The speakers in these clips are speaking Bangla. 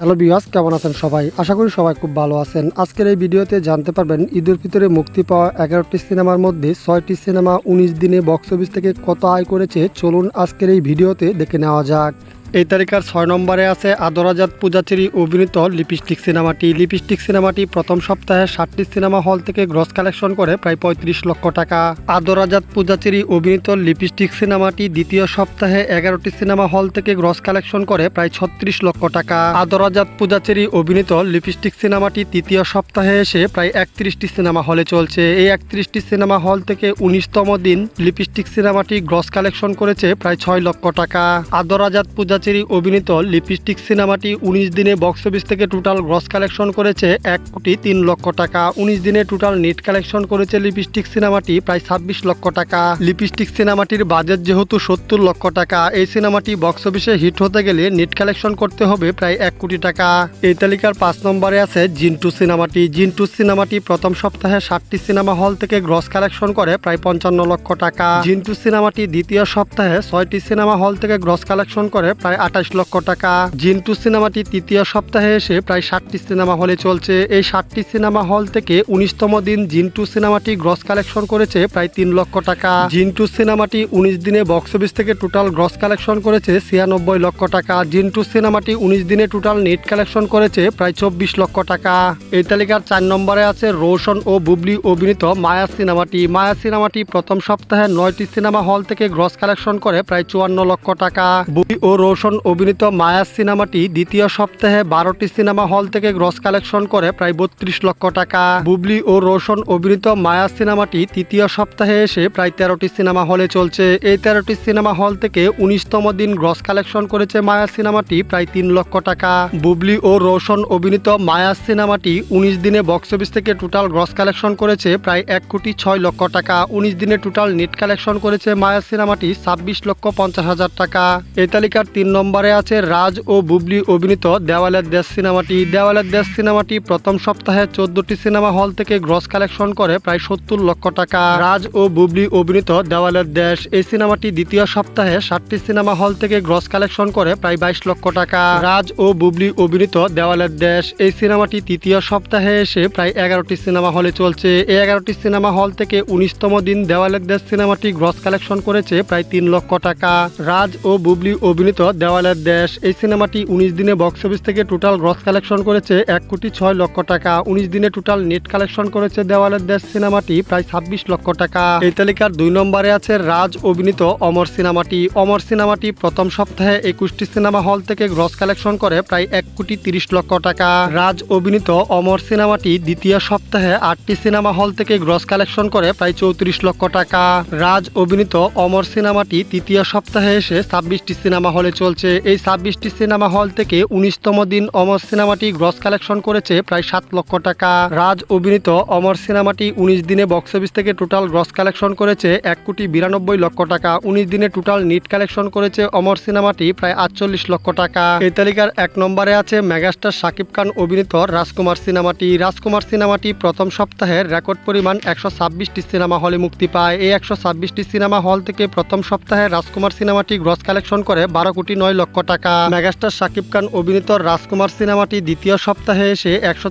হ্যালো বিয়াস কেমন আছেন সবাই? আশা করি সবাই খুব ভালো আছেন। আজকের এই ভিডিওতে জানতে পারবেন, ঈদের ভিতরে মুক্তি পাওয়া এগারোটি সিনেমার মধ্যে ছয়টি সিনেমা উনিশ দিনে বক্স অফিস থেকে কত আয় করেছে। চলুন আজকের এই ভিডিওতে দেখে নেওয়া যাক। এই তালিকার ছয় নম্বরে আছে আদরাজাত পূজাচেরি অভিনীত লিপস্টিক সিনেমাটি। লিপস্টিক সিনেমাটি প্রথম সপ্তাহে ষাটটি সিনেমা হল থেকে গ্রস কালেকশন করে প্রায় পঁয়ত্রিশ লক্ষ টাকা। আদরাজাত পূজাচেরি অভিনীত লিপস্টিক সিনেমাটি দ্বিতীয় সপ্তাহে এগারোটি সিনেমা হল থেকে গ্রস কালেকশন করে প্রায় ছত্রিশ লক্ষ টাকা। আদরাজাত পূজাচেরি অভিনীত লিপস্টিক সিনেমাটি তৃতীয় সপ্তাহে এসে প্রায় একত্রিশটি সিনেমা হলে চলছে। এই একত্রিশটি সিনেমা হল থেকে উনিশতম দিন লিপস্টিক সিনেমাটি গ্রস কালেকশন করেছে প্রায় ছয় লক্ষ টাকা। আদরাজাত পূজাচেরি অভিনীত লিপস্টিক সিনেমাটি উনিশ দিনে বক্স অফিস থেকে টোটাল গ্রস কালেকশন করেছে এক কোটি তিন লক্ষ টাকা। উনিশ দিনে টোটাল নেট কালেকশন করেছে লিপস্টিক সিনেমাটি প্রায় ছাব্বিশ লক্ষ টাকা। লিপস্টিক সিনেমাটির বাজেট যেহেতু সত্তর লক্ষ টাকা, এই সিনেমাটি বক্স অফিসে হিট হতে গেলে নেট কালেকশন করতে হবে প্রায় এক কোটি টাকা। এই তালিকার পাঁচ নম্বরে আছে জিন্টু সিনেমাটি। জিন্টু সিনেমাটি প্রথম সপ্তাহে ষাটটি সিনেমা হল থেকে গ্রস কালেকশন করে প্রায় পঞ্চান্ন লক্ষ টাকা। জিন্টু সিনেমাটি দ্বিতীয় সপ্তাহে ছয়টি সিনেমা হল থেকে গ্রস কালেকশন করে প্রায় আঠাশ লক্ষ টাকা। জিন্টু সিনেমাটি তৃতীয় সপ্তাহে এসে প্রায় ষাটটি সিনেমা হলে চলছে। এই ষাটটি সিনেমা হল থেকে উনিশতম দিন জিন্টু সিনেমাটি গ্রস কালেকশন করেছে প্রায় তিন লক্ষ টাকা। জিন্টু সিনেমাটি উনিশ দিনে বক্স অফিস থেকে টোটাল গ্রস কালেকশন করেছে ছিয়ানব্বই লক্ষ টাকা। জিন্টু সিনেমাটি উনিশ দিনে টোটাল নেট কালেকশন করেছে প্রায় চব্বিশ লক্ষ টাকা। এই তালিকার চার নম্বরে আছে রোশন ও বুবলি অভিনীত মায়া সিনেমাটি। মায়া সিনেমাটি প্রথম সপ্তাহে নয়টি সিনেমা হল থেকে গ্রস কালেকশন করে প্রায় চুয়ান্ন লক্ষ টাকা। বুবলি ও রোশন অভিনীত মায়া সিনেমাটি দ্বিতীয় সপ্তাহে বারোটি সিনেমা হল থেকে গ্রস কালেকশন করে প্রায় বত্রিশ লক্ষ টাকা। বুবলি ও রোশন অভিনীত মায়া সিনেমাটি তৃতীয় সপ্তাহে এসে প্রায় তেরোটি সিনেমা হলে চলছে। এই তেরোটি সিনেমা হল থেকে উনিশতম দিন গ্রস কালেকশন করেছে মায়া সিনেমাটি প্রায় তিন লক্ষ টাকা। বুবলি ও রোশন অভিনীত মায়া সিনেমাটি উনিশ দিনে বক্স অফিস থেকে টোটাল গ্রস কালেকশন করেছে প্রায় এক কোটি ছয় লক্ষ টাকা। উনিশ দিনে টোটাল নেট কালেকশন করেছে মায়া সিনেমাটি ছাব্বিশ লক্ষ পঞ্চাশ হাজার টাকা। এই তালিকার তিন নম্বরে আছে রাজ ও বুবলি অভিনীত দেওয়ালের দেশ সিনেমাটি। দেওয়ালের দেশ সিনেমাটি প্রথম সপ্তাহে চোদ্দটি সিনেমা হল থেকে গ্রস কালেকশন করে প্রায় সত্তর লক্ষ টাকা। রাজ ও বুবলি অভিনীত দেওয়ালের দেশ। এই সিনেমাটি দ্বিতীয় সপ্তাহে ষাটটি সিনেমা হল থেকে গ্রস কালেকশন করে প্রায় বাইশ লক্ষ টাকা। রাজ ও বুবলি অভিনীত দেওয়ালের দেশ। এই সিনেমাটি তৃতীয় সপ্তাহে এসে প্রায় এগারোটি সিনেমা হলে চলছে। এই এগারোটি সিনেমা হল থেকে উনিশতম দিন দেওয়ালের দেশ সিনেমাটি গ্রস কালেকশন করেছে প্রায় তিন লক্ষ টাকা। রাজ ও বুবলি অভিনীত দেওয়ালের দেশ। এই সিনেমাটি উনিশ দিনে বক্স অফিস থেকে টোটাল গ্রস কালেকশন করেছে এক কোটি ছয় লক্ষ টাকা। উনিশ দিনে টোটাল নেট কালেকশন করেছে দেওয়ালের দেশ সিনেমাটি প্রায় ছাব্বিশ লক্ষ টাকা। এই তালিকার দুই নম্বরে আছে রাজ অভিনীত অমর সিনেমাটি। অমর সিনেমাটি প্রথম সপ্তাহে একুশটি সিনেমা হল থেকে গ্রস কালেকশন করে প্রায় এক কোটি তিরিশ লক্ষ টাকা। রাজ অভিনীত অমর সিনেমাটি দ্বিতীয় সপ্তাহে আটটি সিনেমা হল থেকে গ্রস কালেকশন করে প্রায় চৌত্রিশ লক্ষ টাকা। রাজ অভিনীত অমর সিনেমাটি তৃতীয় সপ্তাহে এসে ছাব্বিশটি সিনেমা হলে চলছে। এই ছাব্বিশটি সিনেমা হল থেকে উনিশতম দিন অমর সিনেমাটি গ্রস কালেকশন করেছে প্রায় সাত লক্ষ টাকা। রাজ অভিনীত অমর সিনেমাটি উনিশ দিনে বক্স অফিস থেকে টোটাল গ্রস কালেকশন করেছে এক কোটি বিরানব্বই লক্ষ টাকা। উনিশ দিনে টোটাল নিট কালেকশন করেছে অমর সিনেমাটি প্রায় আটচল্লিশ লক্ষ টাকা। এই তালিকার এক নম্বরে আছে মেগাস্টার শাকিব খান অভিনীত রাজকুমার সিনেমাটি। রাজকুমার সিনেমাটি প্রথম সপ্তাহের রেকর্ড পরিমাণ একশো ছাব্বিশটি সিনেমা হলে মুক্তি পায়। এই একশো ছাব্বিশটি সিনেমা হল থেকে প্রথম সপ্তাহে রাজকুমার সিনেমাটি গ্রস কালেকশন করে বারো কোটি নয় লক্ষ টাকা। মেগাস্টার শাকিব খান অভিনীত রাজকুমার সিনেমাটি দ্বিতীয় সপ্তাহে এসে একশো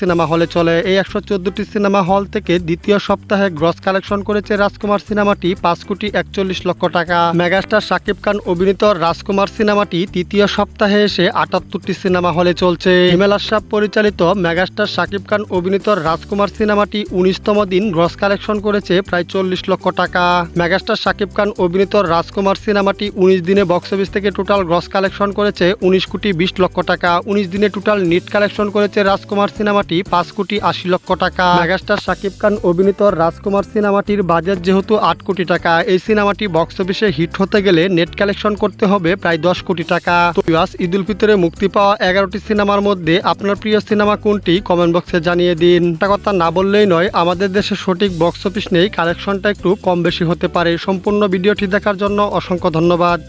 সিনেমা হলে চলে। এই একশো চোদ্দটি সিনেমা হল থেকে দ্বিতীয় সপ্তাহে গ্রস কালেকশন করেছে রাজকুমার সিনেমাটি পাঁচ কোটি একচল্লিশ লক্ষ টাকা। মেগাস্টার শাকিব খান অভিনীত রাজকুমার সিনেমাটি তৃতীয় সপ্তাহে এসে আটাত্তরটি সিনেমা হলে চলছে। হিমেল আশরাফ পরিচালিত মেগাস্টার শাকিব খান অভিনীত রাজকুমার সিনেমাটি উনিশতম দিন গ্রস কালেকশন করেছে প্রায় চল্লিশ লক্ষ টাকা। মেগাস্টার শাকিব খান অভিনীত রাজকুমার সিনেমাটি উনিশ দিনে বক্স অফিস থেকে টোটাল গ্রস কালেকশন করেছে উনিশ কোটি বিশ লক্ষ টাকা। উনিশ দিনে টোটাল নেট কালেকশন করেছে রাজকুমার সিনেমাটি, পাঁচ কোটি আশি লক্ষ টাকা। মেগাস্টার শাকিব খান অভিনীত রাজকুমার সিনেমাটির বাজেট যেহেতু আট কোটি টাকা, এই সিনেমাটি বক্স অফিসে হিট হতে গেলে নেট কালেকশন করতে হবে প্রায় দশ কোটি টাকা। ঈদ উল ফিতরে মুক্তি পাওয়া এগারোটি সিনেমার মধ্যে আপনার প্রিয় সিনেমা কোনটি কমেন্ট বক্সে জানিয়ে দিন। একটা কথা না বললেই নয়, আমাদের দেশে সঠিক বক্স অফিস নেই, কালেকশনটা একটু কম বেশি হতে পারে। সম্পূর্ণ ভিডিওটি দেখার জন্য অসংখ্য ধন্যবাদ।